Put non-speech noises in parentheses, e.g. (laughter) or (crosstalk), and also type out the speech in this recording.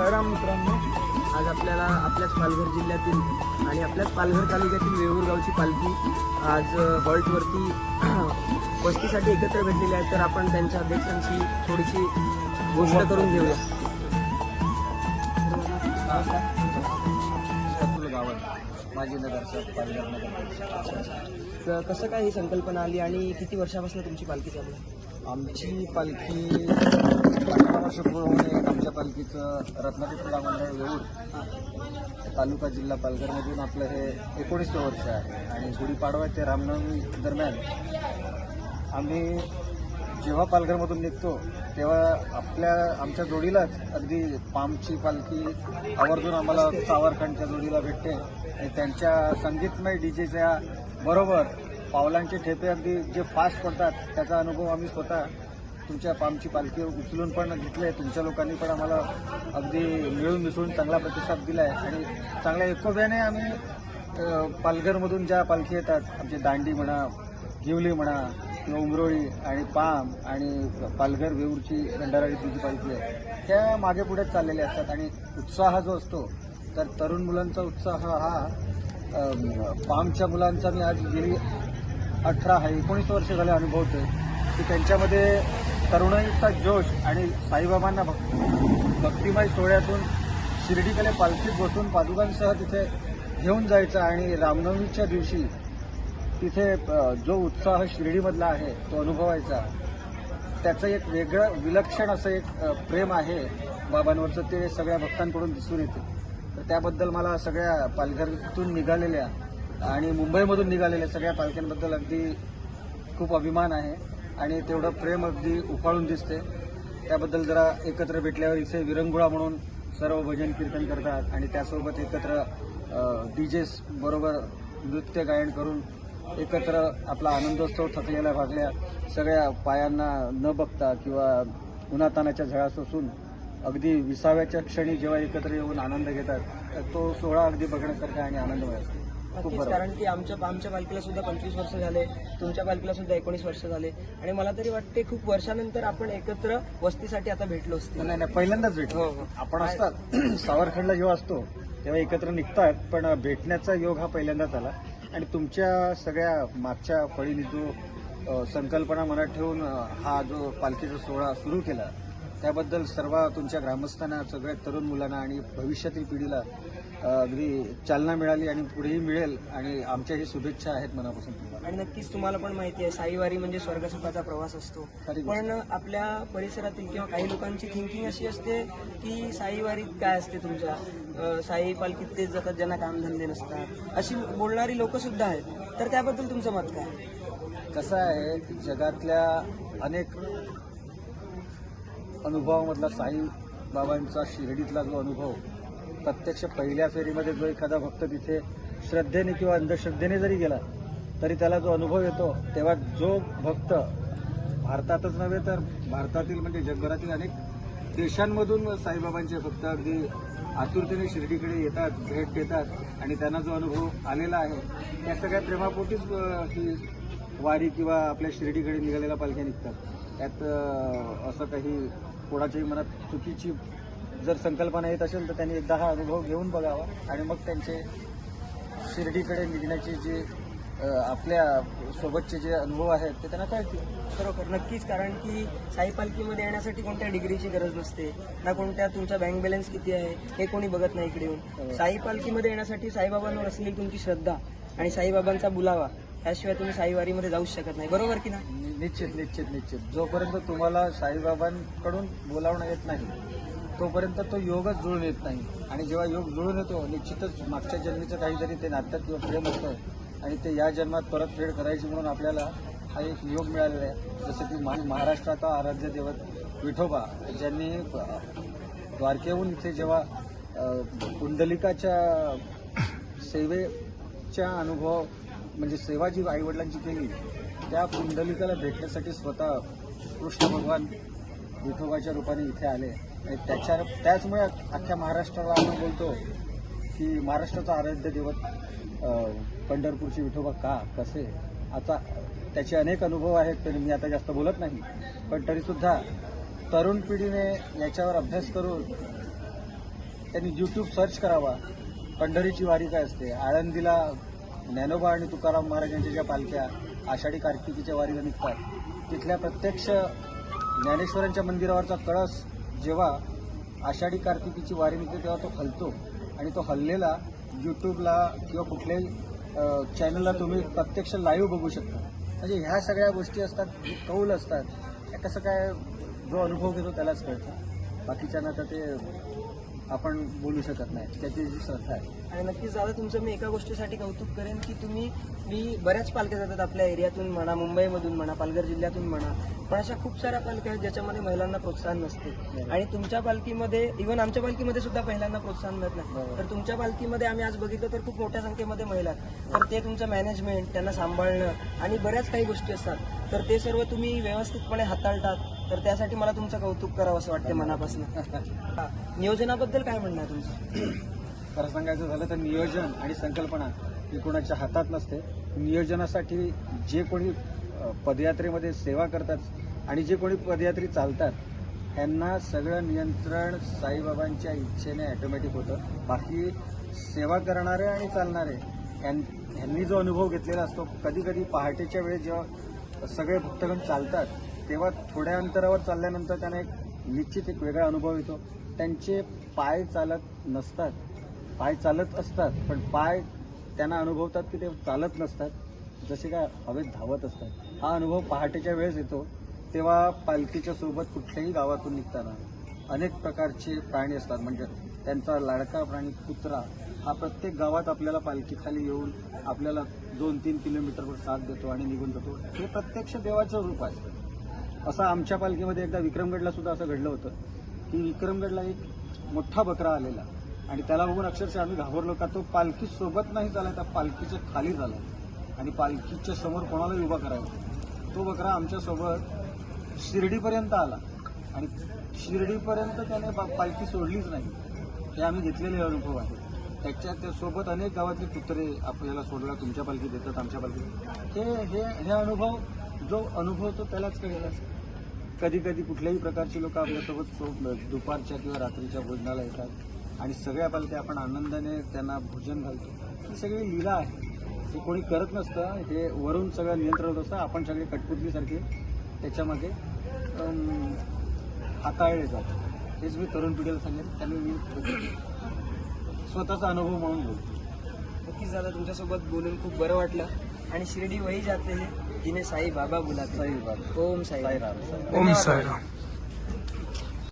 राम मित्रांनो आज आपल्याला आपल्याच पालघर जिल्ह्यातील आणि आपल्याच पालघर तालुक्यातील वेऊर गावची पालखी आज हॉल्टवरती (clears throat) वस्तीसाठी एकत्र भेटलेली आहे. तर आपण त्यांच्या अध्यक्षांशी थोडीशी गोष्ट करून घेऊया. अतुल माजी नगरसेवक पालघर नगर तर कसं काय ही संकल्पना आली आणि किती वर्षापासून तुमची पालखी चालू आमची पालखी वर्ष पूर्ण आमच्या पालखीचं रत्नागिरी मंडळ वेऊर तालुका जिल्हा पालघरमधून आपलं हे एकोणीसवं वर्ष आहे. आणि गुढीपाडवा ते रामनवमी दरम्यान आम्ही जेव्हा पालघरमधून निघतो तेव्हा आपल्या आमच्या जोडीलाच अगदी पामची पालखी आवर्जून आम्हाला सावरखंडच्या जोडीला भेटते. आणि त्यांच्या संगीतमय डीजेच्या बरोबर पावलांचे ठेपे अगदी जे फास्ट पडतात त्याचा अनुभव आम्ही स्वतः तुमच्या पामची पालखी उचलून पण घेतले तुमच्या लोकांनी पण आम्हाला अगदी मिळून मिसळून चांगला प्रतिसाद दिला आहे आणि चांगल्या एकोब्याने आम्ही पालघरमधून ज्या पालखी येतात आमची दांडी म्हणा गिवली म्हणा किंवा उमरोळी आणि पाम आणि पालघर वेऊरची भंडाराची तुझी पालखी आहे त्या मागे पुढे चाललेल्या असतात. आणि उत्साह जो असतो तर तरुण मुलांचा उत्साह हा पामच्या मुलांचा मी आज गेली अठरा हा एकोणीस वर्ष झाले अनुभवतोय. की त्यांच्यामध्ये तरुणाईचा जोश आणि साईबाबांना भक् भक्तिमय सोहळ्यातून शिर्डीकडे पालखीत बसून पादुकांसह तिथे घेऊन जायचं आणि रामनवमीच्या दिवशी तिथे जो उत्साह शिर्डीमधला आहे तो अनुभवायचा. त्याचं एक वेगळं विलक्षण असं एक प्रेम आहे बाबांवरचं ते सगळ्या भक्तांकडून दिसून येते. तर त्याबद्दल मला सगळ्या पालघरतून निघालेल्या आणि मुंबईमधून निघालेल्या सगळ्या पालख्यांबद्दल अगदी खूप अभिमान आहे. आणि तेवढं प्रेम अगदी उफाळून दिसते. त्याबद्दल जरा एकत्र भेटल्यावर इथे विरंगुळा म्हणून सर्व भजन कीर्तन करतात आणि त्यासोबत एकत्र डीजेस बरोबर नृत्य गायन करून एकत्र आपला आनंदोत्सव थकलेल्या भागल्या सगळ्या पायांना न बघता किंवा उन्हातानाच्या झळा सोसून अगदी विसाव्याच्या क्षणी जेव्हा एकत्र येऊन आनंद घेतात तर तो सोहळा अगदी बघण्यासारखा आणि आनंदमय असतो. नक्कीच कारण की आमच्या आमच्या पालखीला सुद्धा पंचवीस वर्ष झाले तुमच्या पालखीला सुद्धा एकोणीस वर्ष झाले. आणि मला तरी वाटते खूप वर्षानंतर आपण एकत्र वस्तीसाठी आता भेटलो असतो. नाही नाही पहिल्यांदाच भेटलो. हो, हो. आपण असतात. (clears throat) सावरखंडला जेव्हा असतो तेव्हा एकत्र निघतात पण भेटण्याचा योग हा पहिल्यांदाच आला. आणि तुमच्या सगळ्या मागच्या फळीने जो संकल्पना मनात ठेवून हा जो पालखीचा सोहळा सुरू केला त्याबद्दल सर्व तुमच्या ग्रामस्थांना सगळ्या तरुण मुलांना आणि भविष्यातील पिढीला अगदी चालना मिळाली आणि पुढेही मिळेल आणि आमच्याही शुभेच्छा आहेत मनापासून आणि नक्कीच तुम्हाला पण माहिती आहे साईवारी म्हणजे स्वर्गसुखाचा प्रवास असतो. पण आपल्या परिसरातील किंवा काही लोकांची थिंकिंग अशी असते की साईवारीत काय असते तुमच्या? साई पालखीत ते जातात ज्यांना कामधंदे नसतात. अशी बोलणारी लोक सुद्धा आहेत. तर त्याबद्दल तुमचं मत काय? कसं आहे की जगातल्या अनेक अनुभवामधला साई बाबांचा शिर्डीतला जो अनुभव प्रत्यक्ष पहिल्या फेरीमध्ये जो एखादा भक्त तिथे श्रद्धेने किंवा अंधश्रद्धेने जरी गेला तरी त्याला जो अनुभव येतो तेव्हा जो भक्त भारतातच नव्हे तर भारतातील म्हणजे जगभरातील अनेक देशांमधून साईबाबांचे भक्त अगदी आतुरतेने शिर्डीकडे येतात भेट देतात आणि त्यांना जो अनुभव आलेला आहे त्या सगळ्या प्रेमापोटीच ही वारी किंवा आपल्या शिर्डीकडे निघालेल्या पालख्या निघतात. त्यात असं काही कोणाच्याही मनात चुकीची जर संकल्पना येत असेल तर त्यांनी एकदा हा अनुभव घेऊन बघावा आणि मग त्यांचे शिर्डीकडे निघण्याचे जे आपल्या सोबतचे जे अनुभव आहेत ते त्यांना कळतील. बरोबर. नक्कीच कारण की साई पालखीमध्ये येण्यासाठी कोणत्या डिग्रीची गरज नसते ना कोणत्या तुमचा बँक बॅलन्स किती आहे हे कोणी बघत नाही इकडे येऊन. हो. साई पालखीमध्ये येण्यासाठी साईबाबांवर असलेली तुमची श्रद्धा आणि साईबाबांचा बुलावा याशिवाय तुम्ही साईवारीमध्ये जाऊच शकत नाही. बरोबर की नि- निश्चित निश्चित निश्चित. जोपर्यंत तुम्हाला साईबाबांकडून बोलावणं येत नाही तोपर्यंत तो योगच जुळून येत नाही. आणि जेव्हा योग जुळून येतो निश्चितच मागच्या जन्मीचं काहीतरी ते नातं किंवा प्रेम असतं. आणि ते या जन्मात परतफेड करायची म्हणून आपल्याला हा एक योग मिळालेला आहे. जसं की महा- महाराष्ट्राचा आराध्य देवत विठोबा ज्यांनी द्वारकेहून इथे जेव्हा कुंडलिकाच्या सेवेच्या अनुभव म्हणजे सेवा जी आईवडिलांची केली त्या कुंडलिकाला भेटण्यासाठी स्वतः कृष्ण भगवान विठोबाच्या रूपाने इथे आले. त्याच्या त्याचमुळे अख्ख्या महाराष्ट्राला आपण बोलतो की महाराष्ट्राचा आराध्य दैवत पंढरपूरची विठोबा का कसे? आता त्याचे अनेक अनुभव आहेत तरी मी आता जास्त बोलत नाही. पण तरीसुद्धा तरुण पिढीने याच्यावर अभ्यास करून त्यांनी यूट्यूब सर्च करावा. पंढरीची वारी काय असते? आळंदीला ज्ञानोबा आणि तुकाराम महाराजांच्या ज्या पालख्या आषाढी कार्तिकीच्या वारीला निघतात तिथल्या प्रत्यक्ष ज्ञानेश्वरांच्या मंदिरावरचा कळस जेव्हा आषाढी कार्तिकीची वारी निघते तेव्हा तो हलतो आणि तो हललेला यूट्यूबला किंवा कुठल्याही चॅनलला तुम्ही प्रत्यक्ष लाईव्ह बघू शकता. म्हणजे ह्या सगळ्या गोष्टी असतात कौल असतात. कसं काय जो अनुभव घेतो त्यालाच कळतं. बाकीच्यांना तर ते आपण बोलू शकत नाही. त्याची जी श्रद्धा आहे. आणि नक्कीच दादा तुमचं मी एका गोष्टीसाठी कौतुक करेन की तुम्ही मी बऱ्याच पालख्या जातात आपल्या एरियातून म्हणा मुंबईमधून म्हणा पालघर जिल्ह्यातून म्हणा पण अशा खूप साऱ्या पालख्या आहेत ज्याच्यामध्ये महिलांना प्रोत्साहन नसते. आणि तुमच्या पालखीमध्ये इव्हन आमच्या पालखीमध्ये सुद्धा महिलांना प्रोत्साहन मिळत नाही. तर तुमच्या पालखीमध्ये आम्ही आज बघितलं तर खूप मोठ्या संख्येमध्ये महिला आहेत. तर ते तुमचं मॅनेजमेंट त्यांना सांभाळणं आणि बऱ्याच काही गोष्टी असतात. तर ते सर्व तुम्ही व्यवस्थितपणे हाताळतात. तर त्यासाठी मला तुमचं कौतुक करावं असं वाटतं मनापासून. नियोजनाबद्दल काय म्हणणं तुमचं? खरं सांगायचं झालं तर नियोजन आणि संकल्पना ही कोणाच्या हातात नसते. नियोजनासाठी जे कोणी पदयात्रेमध्ये सेवा करतात आणि जे कोणी पदयात्री चालतात त्यांना सगळं नियंत्रण साईबाबांच्या इच्छेने ॲटोमॅटिक होतं. बाकी सेवा करणारे आणि चालणारे ह्यां- ह्यांनी जो अनुभव घेतलेला असतो कधी कधी पहाटेच्या वेळेस जेव्हा सगळे भक्तगण चालतात तेव्हा थोड्या अंतरावर चालल्यानंतर त्यांना एक निश्चित एक वेगळा अनुभव येतो. त्यांचे पाय चालत नसतात पाय चालत असतात पण पाय त्यांना अनुभवतात की ते चालत नसतात. जसे काय हवेत धावत असतात. हा अनुभव पहाटेच्या वेळेस येतो. तेव्हा पालखीच्या सोबत कुठल्याही गावातून निघताना अनेक प्रकारचे प्राणी असतात. म्हणजे त्यांचा लाडका प्राणी कुत्रा हा प्रत्येक गावात आपल्याला पालखीखाली येऊन आपल्याला दोन तीन किलोमीटरवर साथ देतो आणि निघून जातो. हे प्रत्यक्ष देवाचं रूप असतं असं आमच्या पालखीमध्ये एकदा विक्रमगडला सुद्धा असं घडलं होतं. की विक्रमगडला एक मोठा बकरा आलेला. आणि त्याला बघून अक्षरशः आम्ही घाबरलो का तो पालखी सोबत नाही झाला त्या पालखीच्या खाली झाला. आणि पालखीच्या समोर कोणालाही उभा करायचा तो बकरा आमच्यासोबत शिर्डीपर्यंत आला. आणि शिर्डीपर्यंत त्याने पालखी सोडलीच नाही. हे आम्ही घेतलेले अनुभव आहे. त्याच्या त्यासोबत अनेक गावातले कुत्रे आपल्याला सोडला तुमच्या पालखीत येतात आमच्या पालखीत हे हे हे अनुभव जो अनुभव तो त्यालाच कळला कधी कधी कुठल्याही प्रकारची लोक आपल्यासोबत दुपारच्या किंवा रात्रीच्या भोजनाला येतात. आणि सगळ्या पालख्या आपण आनंदाने त्यांना भोजन घालतो. ही सगळी लीला आहे. हे कोणी करत नसतं. हे वरून सगळं नियंत्रण होत असतं. आपण सगळे कटपुतलीसारखे त्याच्यामध्ये हाताळले जातात हेच मी तरुण पिढीला सांगेन. त्यामुळे मी स्वतःचा अनुभव म्हणून बोलतो. नक्कीच दादा तुमच्यासोबत बोलून खूप बरं वाटलं. आणि शिर्डी वही जाते. है जिने साई बाबा बुलाते साई बाबा. ओम साई साई राम ओम साईराम.